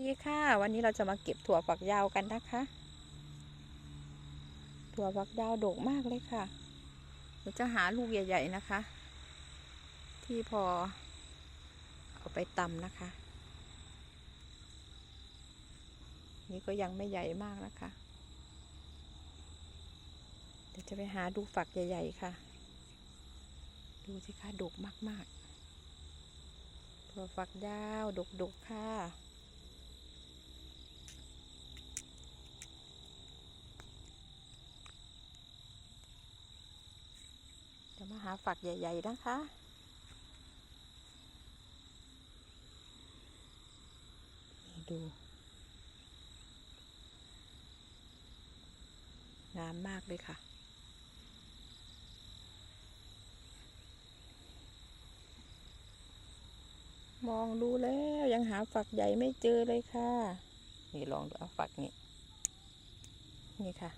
ดีค่ะ วันนี้เราจะมาเก็บถั่วฝักยาวกันนะคะ ถั่วฝักยาวโดกมากเลยค่ะเราจะหาลูกใหญ่ ๆนะคะ ที่พอ เอาไปตำนะคะ นี่ก็ยังไม่ใหญ่มากนะคะ เดี๋ยวจะไปหาดูฝักใหญ่ ๆ ค่ะ ดูสิคะดกมากๆ ถั่วฝักยาวดกๆค่ะะมาหาฝักใหญ่ ๆ นะคะ ดูงามมากเลยค่ะ มองดูแล้วยังหาฝักใหญ่ไม่เจอเลยค่ะ นี่ลองดูเอาฝักนี้ นี่ค่ะ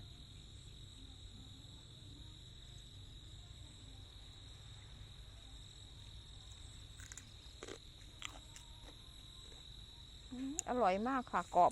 อร่อยมากค่ะกรอบ